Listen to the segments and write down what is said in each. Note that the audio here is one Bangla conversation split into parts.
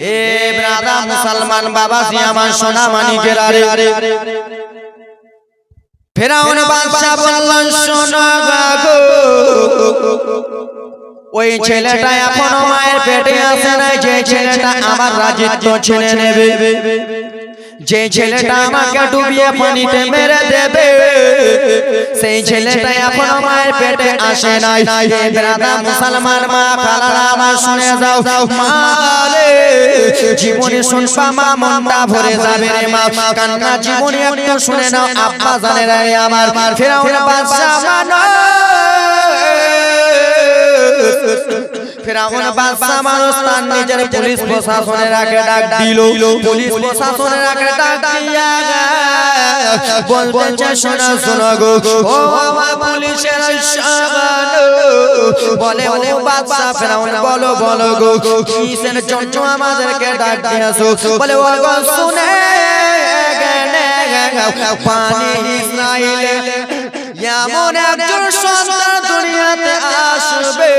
এ ব্রাদা মুসলমান বাবা, সি সোনা মানিকের আরে ফেরাউন বাদশা বললেন সোনা গো, ওই ছেলেটা এখনও মায়ের পেটে আসে না যে ছেলেটা আমার রাজিত্ব ছেড়ে নেবে। যে ছেলেটা আমাকে ডুবিয়ে পানিতে মেরে দেবে সেই ছেলেটা এখন আমার পেটে আসে নাই। দাদা মুসলমান মা খালারা আমার শুনে যাও। মারে জীবনে শুনবা মা মনটা ভরে যাবে রে মা। কান্না জীবনে একটু শুনে নাও আব্বা জানে রে আমার। ফেরাউন বাদশা ফেরাউন বাদশা মানুষ তার নিজের পুলিশ প্রশাসনের আগে ডাক দিল পুলিশ প্রশাসনের আগে ডাক দিয়া বলতে শোনা শোনা গো ও আমার পুলিশের শান বলে বাদশা ফেরাউন বলো বলো গো কিসের জন্য আমাদেরকে ডাক দিয়েছ বলে ও গো শুনে পানি ইসরাইলে এমন একজন সন্তান দুনিয়াতে আসবে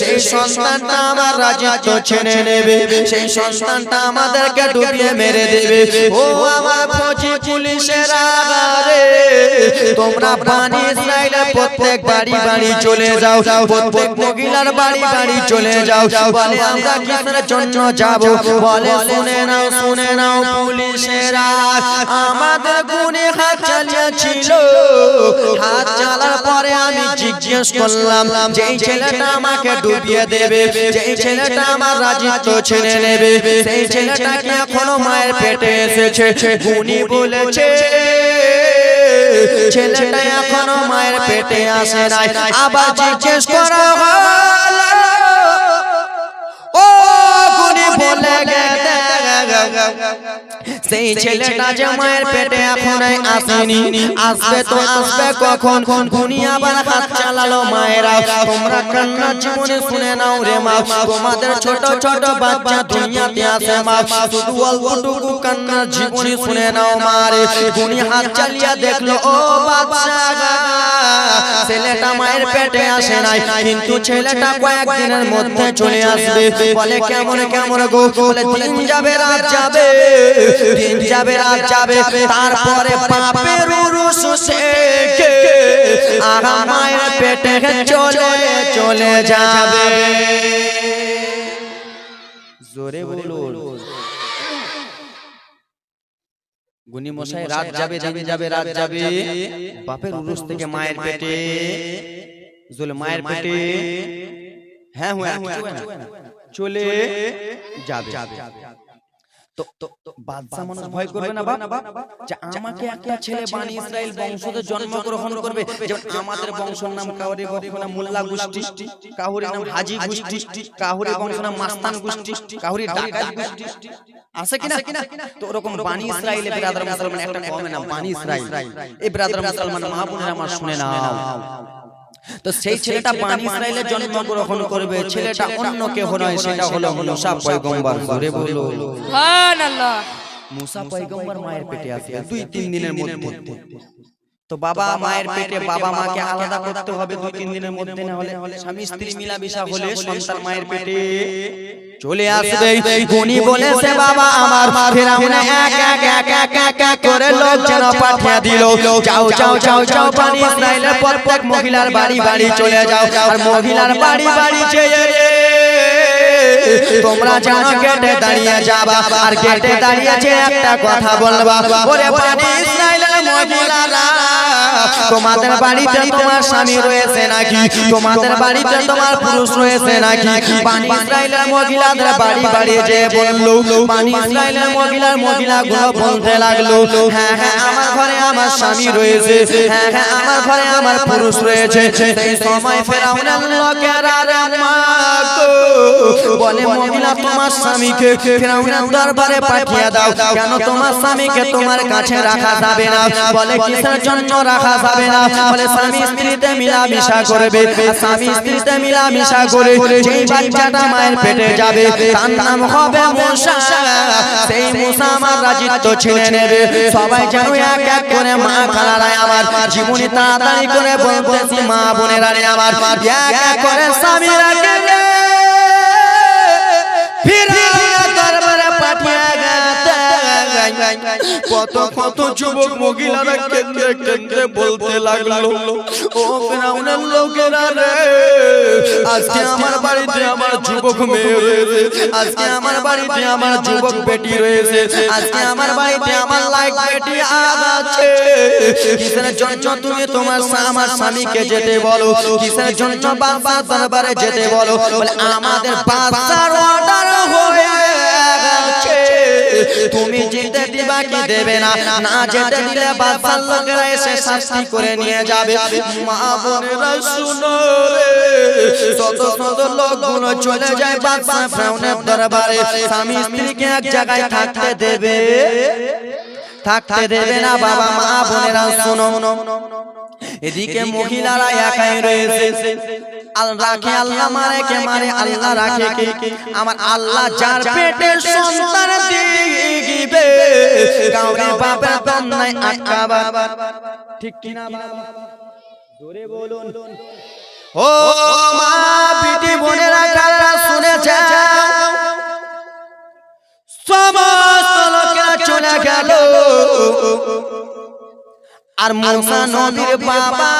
সেই সন্তানটা আমার রাজিত্ব ছেড়ে নেবে, সেই সন্তানটা আমাদেরকে ডুবিয়ে মেরে দেবে। ও আমার ফৌজি পুলিশের আগারে তোমরা পানি ইসরাইলে প্রত্যেক বাড়ি বাড়ি চলে যাও, প্রত্যেক মহিলার বাড়ি বাড়ি চলে যাও। বলে, আমরা কিসের জন্য যাব? বলে, শুনে নাও শুনে নাও পুলিশেরা, আমাদের গুনে হাত চালিয়েছিল। হাত চালার পরে আমি জিজ্ঞেস করলাম যেই ছেলেটা আমাকে ডুবিয়ে দেবে যেই ছেলেটা আমার রাজিত্ব ছেড়ে নেবে সেই ছেলেটাকে এখনও মায়ের পেটে এসেছে গুনি বলেছে। ছেলেটা এখনও মায়ের পেটে আসে নাই। আবার জিজ্ঞেস করা ও গুনি বলে গেলে সেই ছেলেটা যে মায়ের পেটে এখনই আসেনি। আসবে তো আসবে কখন? খুনি আবার হাত চালালো মায়েরা। তোমরা কান্না জীবনে শুনে নাও রে মা তোমাদের ছোট ছোট বাচ্চা দুনিয়াতে আসে মা শুধু অল্পটুকু কান্নার জীবনে শুনে নাও মারে গুনি হাত চালিয়ে দেখল, ও বাচ্চা ছেলেটা মায়ের পেটে আসে নাই। কিন্তু ছেলেটা কয়েকদিনের মধ্যে চলে আসবে। বলে, কেমন কেমন গো? বলে, দিন যাবে, রাত যাবে, দিন যাবে, রাত যাবে। তারপরে পাপের উরুস শেখে আগা মায়ের পেটে চলে চলে যাবে। জোরে বলুন। গুনি মশাই রাত যাবে দিন যাবে রাত যাবে। বাপের উরুস থেকে মায়ের পেটে। জলে মায়ের পেটে। হ্যাঁ হ্যাঁ চলে যাবে। তো তো বাদশা মানুষ ভয় করবে না বাপ? যে আমাকে একটা ছেলে বানি ইসরাইল বংশতে জন্মগ্রহণ করবে। যেমন আমাদের বংশের নাম কাউরি বংশ নাম মোল্লা গোষ্ঠী কাহুরি নাম হাজি গোষ্ঠী কাহুরি বংশ নাম মাস্তান গোষ্ঠী কাহুরি ডাকাত গোষ্ঠী। আছে কিনা? তো ওরকম বানি ইসরাইলে ব্রাদার মুসলমান একটা কমে না বানি ইসরাইল এই ব্রাদার মুসলমান মা বোনেরা আমার শুনে নাও। তো সেই ছেলেটা বানি ইসরায়েলের জন্মগ্রহণ করবে ছেলেটা অন্য কে নয় সেটা হলো মুসা পয়গম্বর। জোরে বলো সুবহানাল্লাহ। মুসা পয়গম্বর মায়ের পেটে আসবে দুই তিন দিনের মধ্যে। তো বাবা মায়ের পেটে বাবা মাকে আলাদা করতে হবে দুই তিন দিনের মধ্যে না হলে স্বামী স্ত্রী মিলামিশা হলে সন্তান মায়ের পেটে চলে আসবে গুনি বলেছে বাবা আমার ফেরাউন এক এক এক এক এক এক করে লোক যেন পাঠিয়ে দিল। যাও যাও যাও যাও পানি ইসরায়েলের প্রত্যেক মহিলার বাড়ি বাড়ি চলে যাও। আর মহিলার বাড়ি বাড়ি যেয়ে তোমরা জানো গেটে দাঁড়িয়ে যাবা আর গেটে দাঁড়িয়েছে একটা কথা বলবা ওরে পানি ইসরায়েলের মহিলারা তোমাদের বাড়িতে তোমার স্বামী রয়েছে নাকি? তোমাদের বাড়িতে তোমার পুরুষ রয়েছে নাকি? পানি ইসরায়েলের মহিলাদের বাড়ি বাড়ি যে বলল পানি ইসরায়েলের মহিলার মহিলাগুলো বলতে লাগল। হ্যাঁ হ্যাঁ আমার ঘরে আমার স্বামী রয়েছে। হ্যাঁ হ্যাঁ আমার ঘরে আমার পুরুষ রয়েছে। সেই সময় ফেরাউনের লোকেরা বলে মহিলা তোমার স্বামীকে ফেরাউনের দরবারে পাঠিয়ে দাও। কেন তোমার স্বামীকে তোমার কাছে রাখা যাবে না? বলে কিসের জন্য রাখা যাবে না? বলে স্বামী স্ত্রীতে মিলামিশা করবে। স্বামী স্ত্রীতে মিলামিশা করে যেই বাচ্চাটা মায়ের পেটে যাবে তার নাম হবে মুসা। সেই মুসা আমার রাজিত্ব ছেড়ে নেবে। সবাই যেন এক এক করে মা খালারায় আমার জীবনী তাড়াতাড়ি করে বলতেছি মা বোনেরা রে আমার এক এক করে স্বামীরা কত কত যুবক মহিলারা কেন্দ্রে কেন্দ্রে বলতে লাগল, ও ফেরাউনের লোকেরা রে, আজকে আমার বাড়িতে আমার যুবক মেয়ে রয়েছে, আজকে আমার বাড়িতে আমার যুবক বেটি রয়েছে, আজকে আমার বাড়িতে আমার লাইক বেটি আছে। কিসের জন্য তুমি তোমার আমার স্বামীকে যেতে বলো? কিসের জন্য বাবা দরবারে যেতে বলো? বলে, আমাদের বাচ্চার অর্ডার হয়ে তুমি যেতে দিবা কি দেবে না। না যেতে দিলে বাবার লোকেরা এসে শাস্তি করে নিয়ে যাবে। মা বোনেরা শুনো শত শত লোকগুলো চলে যায় বাদশা ফ্রাউনের দরবারে। স্বামী স্ত্রীকে এক জায়গায় থাকতে দেবে। থাকতে দেবে না বাবা মা বোনেরা শুনো। এদিকে মহিলারা একাই রয়েছে। আল রাখে আল্লাহ মারে কে মারে আল্লাহ রাখে। কে আমার আল্লাহ যার পেটে সন্তান দিবে কাউরে বাবা তন্নায় আটকাবা ঠিক কি না বাবা? জোরে বলুন। ও মা বোনেরা কারা সমস্ত লোকেরা চলে গেল। আর মুসা নবীর বাবা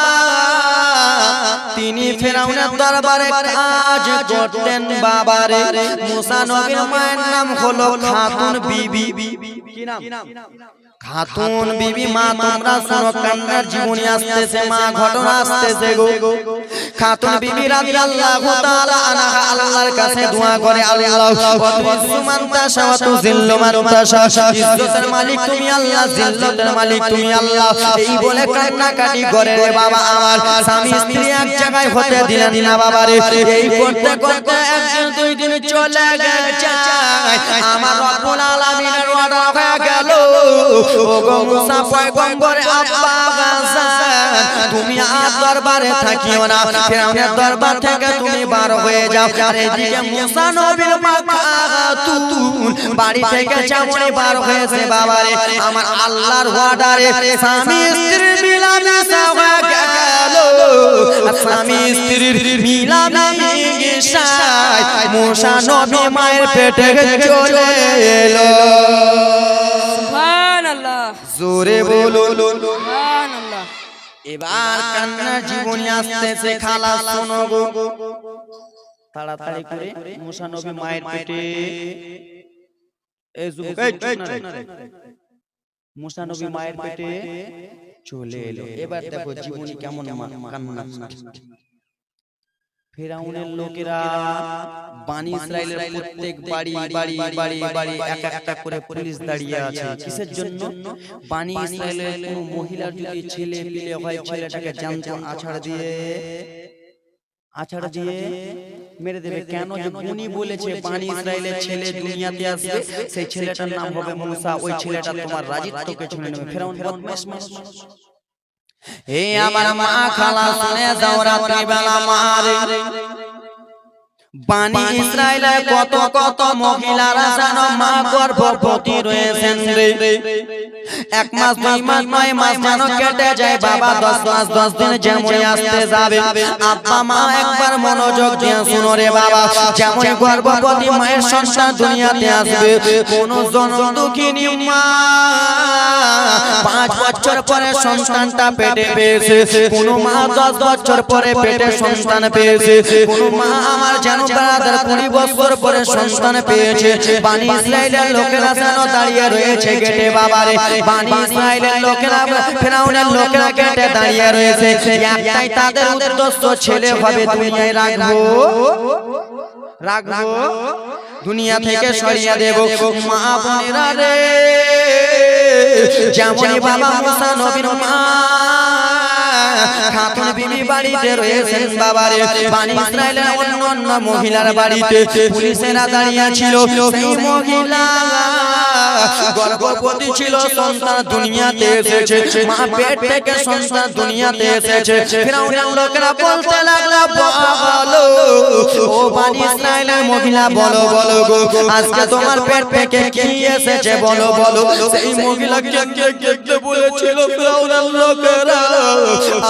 তিনি ফেরাউনের দরবারে কাজ করতেন বাবারে। মুসা নবীর মায়ের নাম হলো খাতুন বিবি। কি নাম? খাতুন বিবি মা তোমরা শোনো কান্নার জীবনী আসতেছে মা ঘটনা আসতেছে গো। খাতুন বিবি রাদিয়াল্লাহু তাআলা আনহা আল্লাহর কাছে দোয়া করে আল্লাহ ওয়াতুইজ্জু মান তাশা ওয়া তুযিল্লু মান তাশা ইজ্জতের মালিক তুমি আল্লাহ জিল্লতের মালিক তুমি আল্লাহ। এই বলে কান্নাকাটি করে রে বাবা আমার স্বামী স্ত্রী এক জায়গায় হতে দিলেন না বাবা রে এই করতে করতে একদিন দুই দিন চলে গেছে। আমার রব্বুল আলামিনের অর্ডার হয়ে গেল ও মুসা পয়গম্বর আব্বা তুমি আর দরবারে থাকিও না। ফিরাউনের দরবার থেকে তুমি বার হয়ে যাও। আর এদিকে মুসা নবীর মা খাতুন বাড়ি থেকে চামড়ি বার হয়েছে বাবারে। আমার আল্লাহর অর্ডারে স্বামী স্ত্রীর মিলামেশা হয়ে গেল। স্বামী স্ত্রীর মিলামেশায় মুসা নবী মায়ের পেটে চলে এলো। জোরে বলুন। এবার কান্নার জীবনী আসতেছে খালা শোনো গো। তাড়াতাড়ি করে মুসা নবী মায়ের পেটে। এই যুবক। মুসা নবী মায়ের পেটে চলে এলো। এবার দেখো জীবনী কেমন কান্না। ফেরাউনের লোকেরা বানি ইসরায়েলের প্রত্যেক বাড়ি বাড়ি বাড়ি বাড়ি এক একটা করে পুলিশ দাঁড়িয়ে আছে কিসের জন্য বানি ইসরায়েলের কোন মহিলার যদি ছেলে পিলে হয় ছেলেটাকে জানতো আছাড় দিয়ে আছাড় দিয়ে মেরে দেবে কেন যে উনি বলেছে বানি ইসরায়েলের ছেলে দুনিয়াতে আসবে সেই ছেলেটার নাম হবে মুসা ওই ছেলেটা তোমার রাজিত্বকে ছুঁয়ে নেবে ফেরাউন বদমাশ মানুষ আমার মা খালা শুনে যাও কত কত মহিলারা যেন মা গর্ভবতী রয়েছেন এক মাস দুই মাস নয় মাস যেন কেটে যায় বাবা দশ মাস দশ দিন যেমন আসতে যাবে। আব্বা মা একবার মনোযোগ দিয়ে শুনো রে বাবা। যেমন গর্ভবতী মায়ের সন্তান দুনিয়াতে আসবে কোন জনম দুঃখিনী মা বছর পরে সন্তানটা পেটে পেয়েছে। কোন মা দশ বছর পরে পেটে সন্তান পেয়েছে। কোন মা আমার যেন তাদের কুড়ি বছর পরে সন্তান পেয়েছে। বানি ইসরায়েলের লোকেরা যেন দাঁড়িয়ে রয়েছে গেটে বাবারে। ইসরায়েলের লোকেরা, ফেরাউনের লোকেরা গেটে দাঁড়িয়ে রয়েছে। একটাই তাদের ছেলে হবে দুনিয়ায় রাখব। রাখব? দুনিয়া থেকে সরিয়ে দেব। মা বোনেরা রে। যেমন বাবা মুসা নবীর মা। খাতুন বিবি বাড়িতে রয়েছেন বাবারে বানি ইসরায়েলের অন্য অন্য মহিলার বাড়িতে পুলিশেরা দাঁড়িয়ে ছিল সেই মহিলা গর্ভবতী ছিল সন্তান দুনিয়াতে এসেছে মা পেট থেকে সন্তান দুনিয়াতে এসেছে ফিরাউনের লোকেরা বলতে লাগল বলো ও বানি ইসরায়েলের মহিলা বলো বলো গো আজকে তোমার পেট থেকে কি এসেছে বলো বলো সেই মহিলা কে কে কে কে বলেছিল ফেরাউনের লোকেরা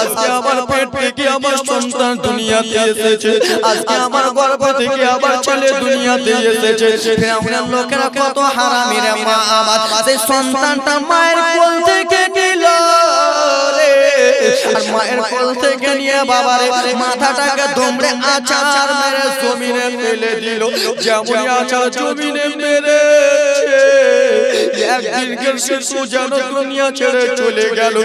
আজকে আমার পেট থেকে আমার সন্তান দুনিয়াতে এসেছে। আজকে আমার গর্ভ থেকে আমার ছেলে দুনিয়াতে এসেছে। ফেরাউনের লোকেরা কত হারামি মা আমার। সেই সন্তানটা মায়ের কোল থেকে আর মায়ের কোল থেকে নিয়ে বাবারে মাথাটাকে দমড়ে আচার মেরে জমিনে ফেলে দিল। যেমন আচার জমিনে মেরেছে একদিনকার শিশু যেন দুনিয়া ছেড়ে চলে গেল।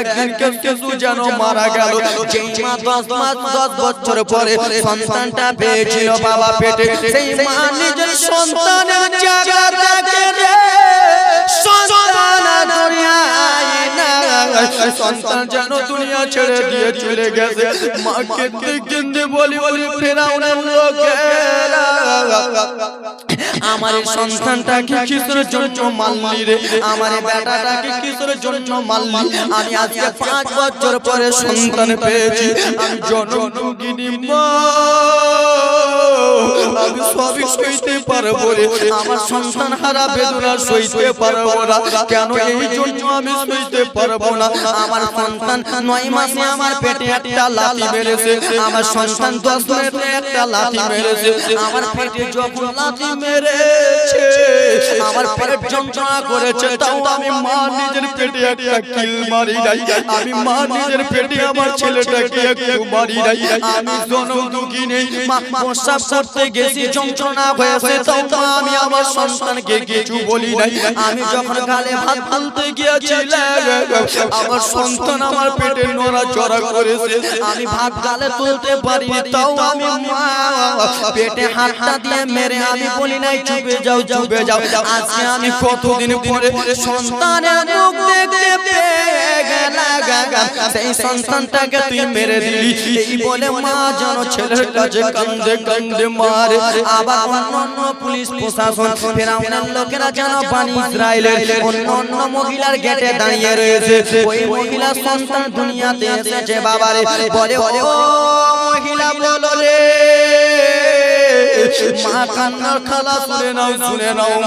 একদিনকার শিশু যেন মারা গেল। যেই মা দশ মাস দশ বছর পরে সন্তানটা পেয়েছিল বাবা পেটে। সেই মা নিজের সন্তানের জায়গা দেখে রে। সন্তান দুনিয়ায় সন্তান যেন দুনিয়া ছেড়ে দিয়ে চলে গেছে। দেখে বলি বলি ফেরাউনের লোকেরা আমার সন্তানটাকে কিসের জন্য মারলি রে? আমার বেটাটাকে কিসের জন্য মারলি আমি আজকে পাঁচ বছর পরে সন্তান পেয়েছি। আমি জনমুগিনী মা। আমি সবই সইতে পারব রে। আমার সন্তান হারা বেদনা সইতে পারব না। কেন এই জন্য আমি সইতে পারব না? আমার সন্তান নয় মাসে আমার পেটে একটা লাথি মেরেছে। আমার সন্তান দশ মাসে একটা লাথি মেরেছে। আমার পেটে যখন লাথি মেরেছে আমার পেট যন্ত্রণা করেছে। তাও আমি মা নিজের পেটে একটা কিল মারি নাই আমি মা নিজের পেটে আমার ছেলেটাকে একটু মারি নাই আমি জনম দুঃখী নেই মা করতে গেছি যন্ত্রণা হয়েছে তাও তো আমি আমার সন্তানকে কিছু বলি নাই। আমি যখন গালে ভাত তুলতে গিয়েছিলাম আমার সন্তান আমার পেটে নড়া চড়া করেছে। আমি ভাত গালে তুলতে পারি তাও আমি মা। পেটে হাতটা দিয়ে মেরে আমি বলি নাই চুপে যাও চুপে যাও। আজকে আমি কতদিন পরে সন্তানের মুখ দেখতে সেই সন্তানটাকে তুই মেরে দিলি। এই বলে মা যেন ছেলের কাছে কান্দে কান্দে মারে। আবার পুলিশ প্রশাসন, ফেরাউনের লোকেরা যেন বানি ইসরায়েলের মহিলার গেটে দাঁড়িয়ে রয়েছে। ওই মহিলার সন্তান দুনিয়াতে এসেছে বাবারে, বলে, ও মহিলা, বলো রে,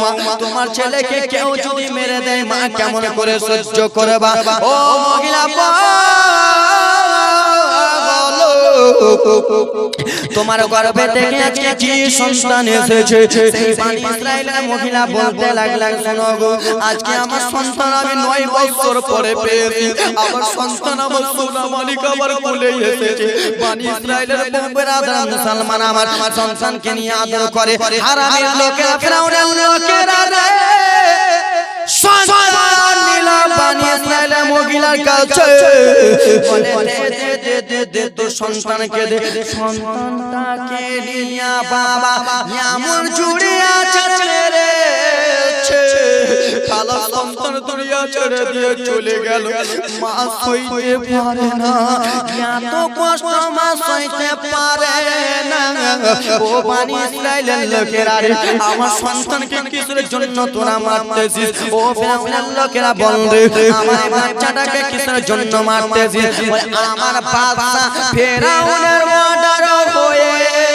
মা তোমার ছেলেকে কেউ যদি মেরে দেয়, মা কেমন করে সহ্য করবা? ও মহিলা তোমার গর্ভে থেকে আজকে কি সন্তান এসেছে? মহিলা বলতে লাগলেন আজকে আমার সন্তান আমি নয় বছর পরে পেয়েছি। আমার সন্তান আমার সোনা মালিক আমার কোলে এসেছে। মুসলমান আমার সন্তানকে নিয়ে আদর করে। হারামের লোকেরা, ফেরাউনের লোকেরা সন্তান নিল বানি ইসরায়েলের মহিলার কাছে তোর সন্তানকে দে সন্তানটাকে নিয়ে বাবা এমন জুড়ে আছে রে কালা সন্তান দুনিয়া ছেড়ে দিয়ে চলে গেল। মা পারে না। কষ্ট মা সইতে পারে না। ও বানি লোকেরা আমার সন্তানকে কিসের জন্য তোরা ও ফেরাউনের লোকেরা আমার বাচ্চাটাকে কিসের জন্য আমার ফেরাউনের অর্ডার হয়েছে।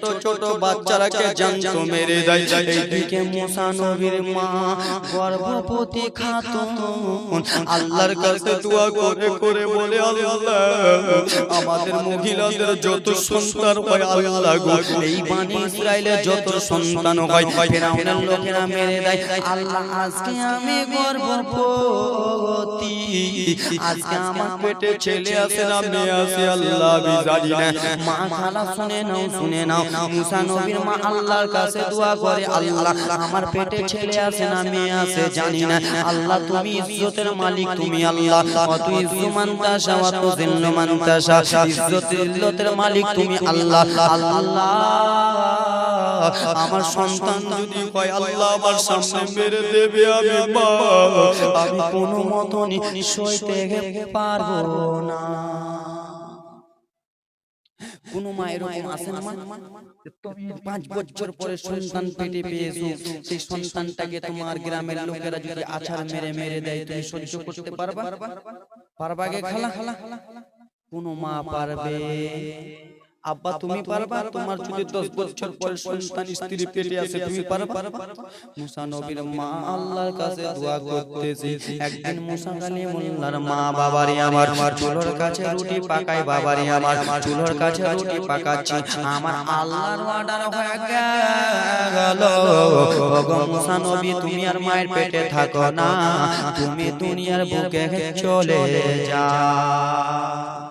ছোট ছোট বাচ্চারাকে জানত মেরে দেয়। এইদিকে মুসা নবীর মা গর্ভবতী খাতুন। আল্লাহর কাছে দোয়া করে করে বলে, আল্লাহ, আমাদের মহিলাদের যত সন্তান হয়, আল্লাহ গো, এই বানি ইসরায়েলের যত সন্তান হয়, ফেরাউনের লোকেরা মেরে দেয়। আল্লাহ, আজকে আমি গর্ভবতী। আজকে আমার পেটে ছেলে আছে না মেয়ে আছে, আল্লাহ আমি না। মা খালা শুনে নাও শুনে নাও। মুসা নবীর মা আল্লাহর কাছে দোয়া করে আল্লাহ আমার পেটে ছেলে আছে না মেয়ে আছে জানি না। আল্লাহ তুমি ইজ্জতের মালিক তুমি আল্লাহ। অত ইজ্জু মানতাসা অত জিল্ল মানতাসা ইজ্জত ইল্লতের মালিক তুমি আল্লাহ। আল্লাহ। আমার সন্তান যদি হয় আল্লাহ আমার সামনে মেরে দেবে আমি আমি কোনো মতনই সইতে পারব না। কোনো মা এরকম আসেন মা? তুমি পাঁচ বছর পরে সন্তান পেটে পেয়েছ সেই সন্তানটাকে তোমার গ্রামের লোকেরা যদি আছাড় মেরে মেরে দেয় তুমি সহ্য করতে পারবা? পারবা? গে খালা? খালা? কোন মা পারবে। আব্বা তুমি পারবা? তোমার যদি দশ বছর পরে সন্তান স্ত্রী পেটে আছে তুমি পারবা? মুসা নবীর মা আল্লাহর কাছে দোয়া করতেছে। একদিন মুসা কালিমুল্লাহর মা বাবারে আমার আমার চুলোর কাছে রুটি পাকাই বাবারে আমার চুলোর কাছে রুটি পাকাচ্ছি। আমার আল্লাহর অর্ডার হয়ে গেল। ওগো মুসা নবী তুমি আর মায়ের পেটে থাকো না। তুমি দুনিয়ার বুকে চলে যাও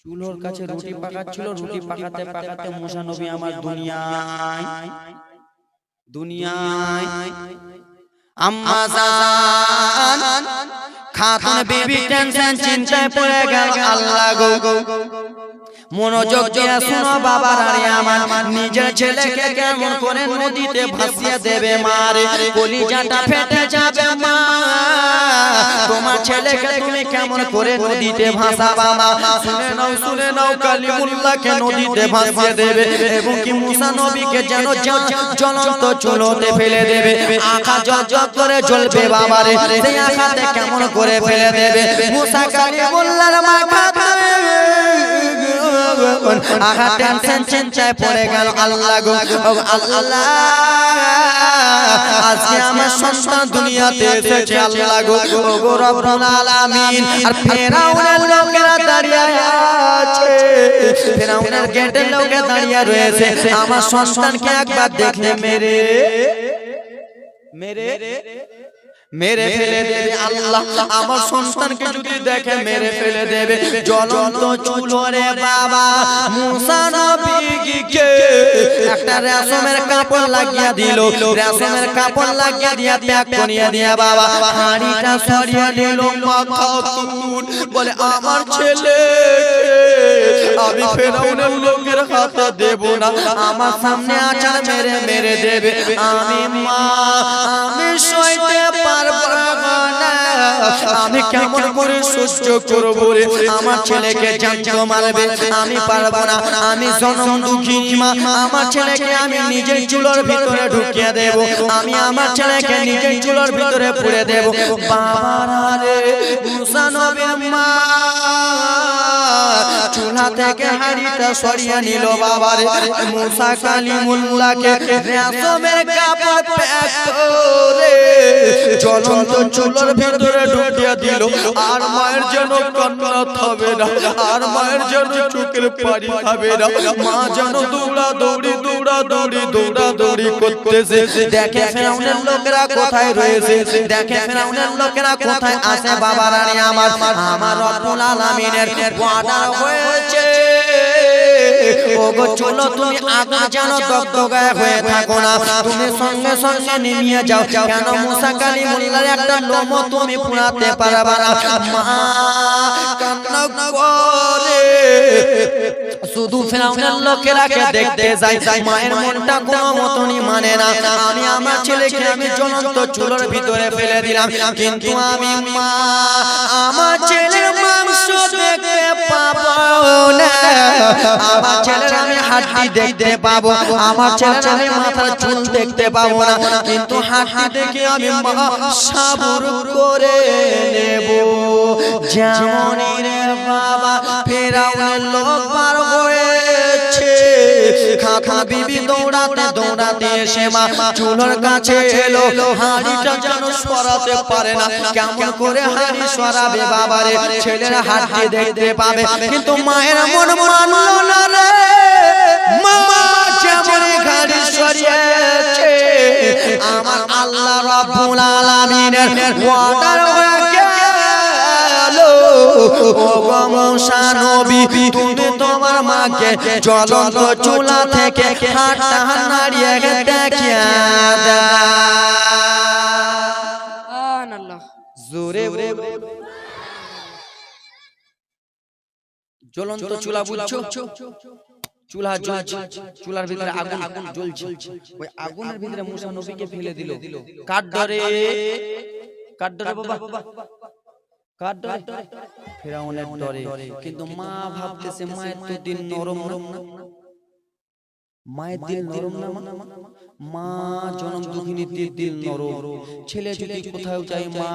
চুলোর কাছে রুটি পাকাচ্ছিল রুটি পাকাতে পাকাতে মুসা নবী আমার দুনিয়ায় দুনিয়ায়। আম্মা জান খাতুন বিবি টেনশন চিন্তায় পড়ে গেল আল্লাহ গো। মনোযোগ দিয়ে শুনো বাবার আরে আমার। নিজের ছেলেকে কেমন করে নদীতে ভাসিয়ে দেবে মারে? কলিজাটা ফেটে যাবে মা। তোমার ছেলেকে তুমি কেমন করে নদীতে ভাসাবা মা শুনে নাও শুনে নাও কালিমুল্লাহকে নদীতে ভাসিয়ে দেবে। এবং কি মুসা নবীকে যেন জ্বলন্ত চুলোতে ফেলে দেবে। আখা জল করে জ্বলবে বাবারে। সেই আখাতে কেমন করে ফেলে দেবে। মুসা কালিমুল্লাহর মাথা আঘা টেনশন চিন্তায় পড়ে গেল আল্লাহ গো। আল্লাহ, আজকে আমার সন্তান দুনিয়াতে এসেছে আল্লাহ গো। গো রব্বুল আলামিন। আর ফেরাউনের লোকেরা দাঁড়িয়ে আছে। ফেরাউনের গেটের লোকে দাঁড়িয়ে রয়েছে। আমার সন্তানকে একবার দেখলে মেরে মেরে মেরে ফেলে দেবে আল্লাহ। আমার সন্তানকে যদি দেখে মেরে ফেলে দেবে। জ্বলন্ত চুলোরে বাবা। মুসা নবীকে একটা রেশমের কাপড় লাগিয়ে দিল। রেশমের কাপড় লাগিয়ে দিয়া ত্যাগ করিয়ে দিয়া বাবা। হাড়িটা সরিয়ে দিল মাখাতুন বলে আমার ছেলে আমি ফেরাউনের লোকের হাতে দেব না। আমার সামনে আচার মেরে মেরে দেবে। আমি মা আমি সইতে আমি কেমন করে সহ্য করব রে? আমার ছেলেকে জানতো মারবে। আমি পারব না। আমি জনম দুঃখী মা। আমার ছেলেকে আমি নিজের চুলোর ভিতরে ঢুকিয়ে দেব। আমি আমার ছেলেকে নিজের চুলোর ভিতরে পুড়ে দেব। বাবা রে মুসা নবীর মা। চুলা থেকে হাড়িটা সরিয়ে নিল বাবারে। মুসা কালিমুল্লাহকে রেশমের কাপড় প্যাক করে জ্বলন্ত চুলোর ভিতরে ঢুকিয়ে দিল। আর মায়ের যেন কান্না থামে না, আর মায়ের যেন চোখের পানি থামে না। মা যেন দৌড়া দৌড়ি দৌড়া দৌড়ি দৌড়া দৌড়ি করতেছে। দেখে ফেরাউনের লোকেরা কোথায় রয়েছে? দেখে ফেরাউনের লোকেরা কোথায় আছে? বাবার আরে আমার আমার রব্বুল আলামিনের ওয়াদা হয়েছে। ওগো চলো তুমি আগুন জানো দগদগায় হয়ে থাকো না। তুমি সঙ্গে সঙ্গে নেমিয়ে যাও। কেন মুসা কালী মোল্লার একটা লোম তুমি পুরাতে পারবা না? মা কান্না করে। শুধু ফেরাউনের লোকেরাকে দেখতে যাই মায়ের মনটা কোনো মতনই মানে না। আমি আমার ছেলেকে আমি জ্বলন্ত চুলোর ভিতরে ফেলে দিলাম। কিন্তু আমি মা আমার ছেলের মাংস দেখতে পাবো না। আমার ছেলের আমি হাড্ডি দেখতে পাবো। আমার ছেলের আমি মাথার চুল দেখতে পাবো না। কিন্তু হাড্ডি দেখে আমি মা সাবুর করে নেব। রে বাবা ফেরাউনের লোক পার হয়েছে খাখা বিবি দৌড়াতে দৌড়াতে এসে মা চুলোর কাছে এলো। হাড়িটা যেন সরাতে পারে না। কেমন করে হাড়ি সরাবে বাবারে? ছেলের হাড়ি দেখতে পাবে। কিন্তু মায়ের মন মানলো না রে। আমার আল্লাহ রাব্বুল আলামিনের ওয়াটার হয়ে নবী তুমি তোমার মাকে জ্বলন্ত চুলা থেকে হাতটা নাড়িয়ে দেখিয়া জোরে জ্বলন্ত চুলা বুঝছ? চুলা চুলার ভিতরে আগুন আগুন জ্বলছে। ওই আগুনের ভিতরে মুসা নবীকে ফেলে দিল। কাঠ ধরে কাঠ ধরে বাবা। কার ডরে ফেরাউনের ডরে কিন্তু মা ভাবতেছে মায়ের তো দিন নরম নরম না। মায়ের দিল নরম না মা? মা জনম দুঃখিনীর দিল নরম। ছেলে যদি কোথাও যায় মা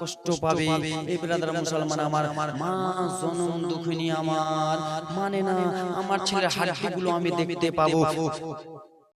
কষ্ট পাবে। এই ব্রাদার মুসলমান আমার মা জনম দুঃখিনী আমার। মানে না আমার ছেলের হাড্ডিগুলো আমি দেখতে পাবো।